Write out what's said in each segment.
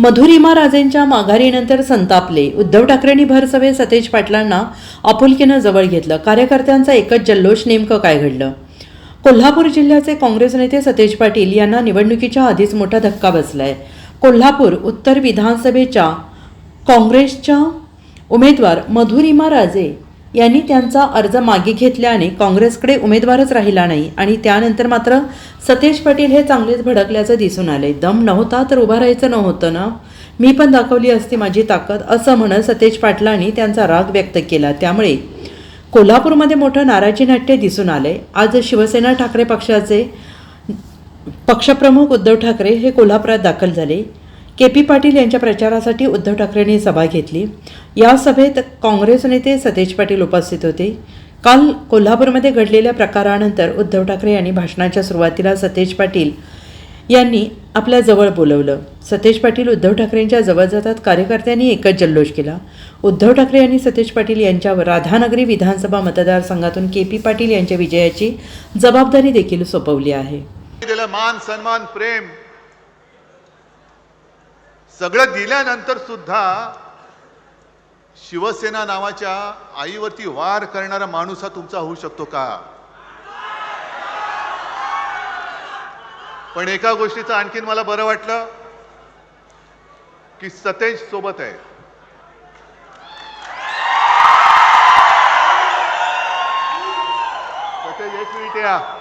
मधुरिमा राजेंच्या माघारीनंतर संतापले. उद्धव ठाकरेंनी भरसभेत सतेज पाटलांना आपुलकीनं जवळ घेतलं. कार्यकर्त्यांचा एकच जल्लोष नेमकं काय घडलं? कोल्हापूर जिल्ह्याचे काँग्रेस नेते सतेज पाटील यांना निवडणुकीच्या आधीच मोठा धक्का बसलाय. कोल्हापूर उत्तर विधानसभेच्या काँग्रेसच्या उमेदवार मधुरिमा राजे यांनी त्यांचा अर्ज मागे घेतल्याने काँग्रेसकडे उमेदवारच राहिला नाही आणि त्यानंतर मात्र सतेज पाटील हे चांगलेच भडकल्याचं दिसून आले दम नव्हता तर उभा राहायचं नव्हतं ना? मी पण दाखवली असती माझी ताकद असं म्हणत सतेज पाटलांनी त्यांचा राग व्यक्त केला. त्यामुळे कोल्हापूरमध्ये मोठं नाराजी नाट्य दिसून आले आज शिवसेना ठाकरे पक्षाचे पक्षप्रमुख उद्धव ठाकरे हे कोल्हापुरात दाखल झाले. के पी पाटील यांच्या प्रचारासाठी उद्धव ठाकरेंनी सभा घेतली. या सभेत काँग्रेस नेते सतेज पाटील उपस्थित होते. काल कोल्हापूरमध्ये घडलेल्या प्रकारानंतर उद्धव ठाकरे यांनी भाषणाच्या सुरुवातीला सतेज पाटील यांनी आपल्या जवळ बोलवलं. सतेज पाटील उद्धव ठाकरेंच्या जवळ जातात कार्यकर्त्यांनी एकच जल्लोष केला. उद्धव ठाकरे यांनी सतेज पाटील यांच्यावर राधानगरी विधानसभा मतदारसंघातून के पी पाटील यांच्या विजयाची जबाबदारी देखील सोपवली आहे. मान सन्मान प्रेम सगळं दिल्यानंतर सुद्धा शिवसेना नावाच्या आईवरती वार करणारा माणूस हा तुमचा होऊ शकतो का? पण एका गोष्टीचं आणखीन मला बरं वाटलं की सतेज सोबत आहे. सतेज एक मिनिट या.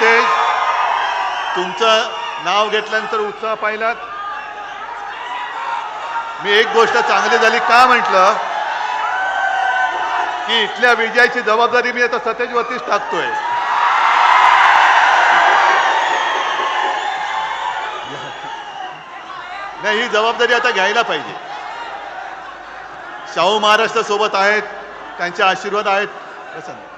नितेश तुमचं नाव घेतल्यानंतर उत्साह पाहिलात. मी एक गोष्ट चांगली झाली का म्हटलं? की इथल्या विजयाची जबाबदारी मी आता सतेजवरतीच टाकतोय. नाही ही जबाबदारी आता घ्यायला पाहिजे. शाहू महाराष्ट्र सोबत आहेत त्यांचे आशीर्वाद आहेत. असं नाही.